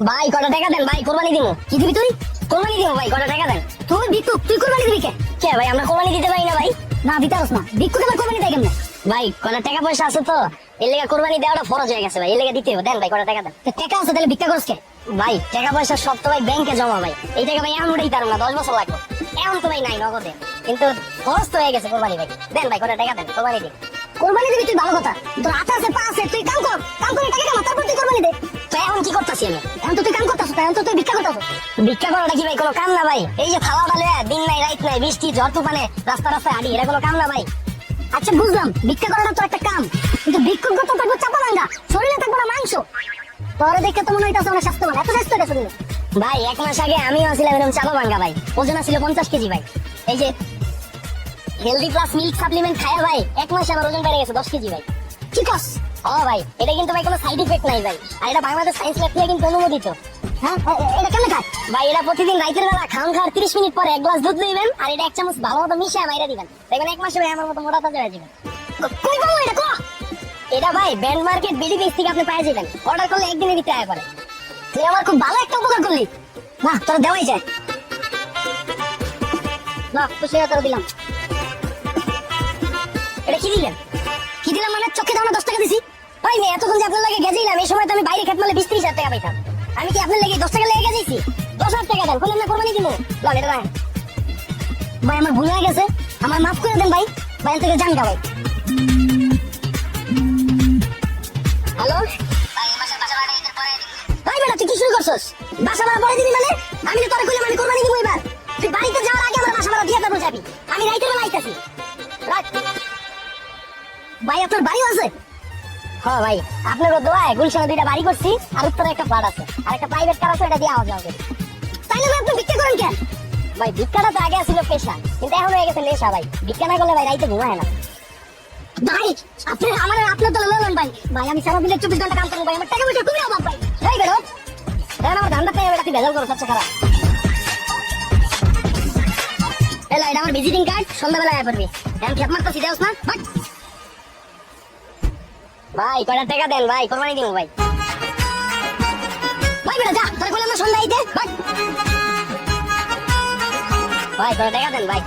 ভাই কটা টাকা দেন? ভাই কোরবানি দিব কি দিবি তুই? কোরবানি দিব ভাই কটা টাকা দেন? তুই ভিক্ষু তুই কোরবানি দিবি কে? কে ভাই আমরা কোরবানি দিতে পারি না ভাই। না দিতে না। ভিক্ষু দেবার কোরবানি দেয় কেমনে? ভাই কটা টাকা পয়সা আছে তো এর লেগে কোরবানি দেওয়াটা ফরজ হয়ে গেছে ভাই এর লেগে দিতে হবে। দেন ভাই কটা টাকা দেন। টাকা আছে তাহলে ভিক্ষা করছ কে? ভাই টাকা পয়সা সব তো ভাই ব্যাংকে জমা ভাই। এই টাকা ভাই এখন উঠেই পারব না দশ বছর লাগবে। এখন তো ভাই নাই নগদে। কিন্তু খরচ তো হয়ে গেছে কোরবানি ভাই। দেন ভাই কটা টাকা দেন কোরবানি দিন কোরবানি দিবি তুই ভালো কথা। তোর হাত আছে পা আছে তুই কাম কর। কাম করে টাকা কামা তারপর তুই কোরবানি দে। করতেছি আমি তো তুই কাম করতেছ এখন তো তুই ভিক্ষা করতেছ ভিক্ষা করাটা কি ভাই কোনো কাম না ভাই। এই যে থালা ডালে দিন নাই, রাত নাই, বৃষ্টি, ঝড় তুফানে, রাস্তা রাস্তায় হাঁটি এটা কোনো কাম না ভাই। আচ্ছা বুঝলাম, ভিক্ষা করাটা তো একটা কাম। কিন্তু ভিক্ষুক তো থাকব চাপা ভাঙ্গা শরীরে থাকব না মাংস। তোরে দেখে তো মনে হইতাছে অনেক স্বাস্থ্যবান, এত স্বাস্থ্য এটা শরীরে ভাই, এক মাস আগে আমিও ছিলাম এরকম চাপা ভাঙ্গা ভাই, ওজন ছিল পঞ্চাশ কেজি ভাই। এই যে হেলদি প্লাস মিল্ক সাপ্লিমেন্ট খায় ভাই, এক মাসে আমার ওজন বেড়ে গেছে দশ কেজি ভাই। কি ও ভাই, এটা কিন্তু ভাই কোনো সাইড ইফেক্ট নাই ভাই। আর এটা বাংলাদেশ সায়েন্স ল্যাব থেকে কিন্তু অনুমোদিত। হ্যাঁ? এটা কেমন খায় ভাই এটা প্রতিদিন রাইতের বেলা খাওয়ান খাওয়ার তিরিশ মিনিট পরে এক গ্লাস দুধ দিবেন আর এটা এক চামচ ভালো মতো মিশিয়ে মাইরা দিবেন। দেখবেন এক মাসে ভাই আমার মতো মোটা তাজা হয়ে যাবেন এটা ভাই ব্যান্ড মার্কেট বিডি পেজ থেকে আপনি পেয়ে যাবেন। অর্ডার করলে একদিনে দিতে আয় পারে তুই আমার খুব ভালো একটা উপকার করলি। না, তোরা দেওয়াই যায়। না, খুশি তোরা দিলাম। দিলাম মানে চোখে দাও দশ টাকা দিছি। ভাই মেয়ে, এতক্ষণ যে আপনার লাগে গেছিলাম এই সময় তো আমি বাইরে খেত বিশ ত্রিশ হাজার টাকা পাইতাম। আমি কি আপনার লেগে দশ টাকা লেগে গেছি দশ হাজার টাকা দেন বললেন না, কোরবানি দিব লন, এটা ভাই, আমার ভুল হয়ে গেছে। আমার মাফ করে দেন ভাই। বাইরে থেকে যান ভাই। হ্যালো? ভাই, বেটা, তুই কি শুরু করছস? বাসা ভাড়া পরে দিবি মানে? আমি ভাই, আপনার বাড়ি আছে? হ্যাঁ ভাই, আপনার দোয়ায় গুলশানে দুইটা বাড়ি করছি, আর উত্তরে একটা ফ্ল্যাট আছে, আর একটা প্রাইভেট কার আছে এটা দিয়ে আওয়া যাওয়া করি তাইলে ভাই, আপনি ভিক্ষা করেন কেন? ভাই, ভিক্ষাটা তো আগে ছিল পেশা, কিন্তু এখন হয়ে গেছে নেশা ভাই। ভিক্ষা না করলে ভাই, রাইতে ঘুমায় না। ভাই, আপনি আমার, আপনার তো ললেন ভাই। ভাই, আমি সারা দিনে চব্বিশ ঘণ্টা কাম করব ভাই, আমার টাকা পয়সা খুবই অভাব ভাই। এই বেরো এখন আমার ধান্দা পেয়ে তুই ভেজাল করো, সবচেয়ে খারাপ। এটা আমার ভিজিটিং কার্ড সন্ধ্যাবেলা আয় পড়বি এখন খেপ মারতেছি, দেওস না, বাট। ভাই, কয়টা টাকা দেন ভাই? কোরবানি দিব ভাই। ভাই, বেটা, যা, তোর কোলে আমার সন্ধ্যা ভাই। ভাই, কয়টা টাকা দেন ভাই?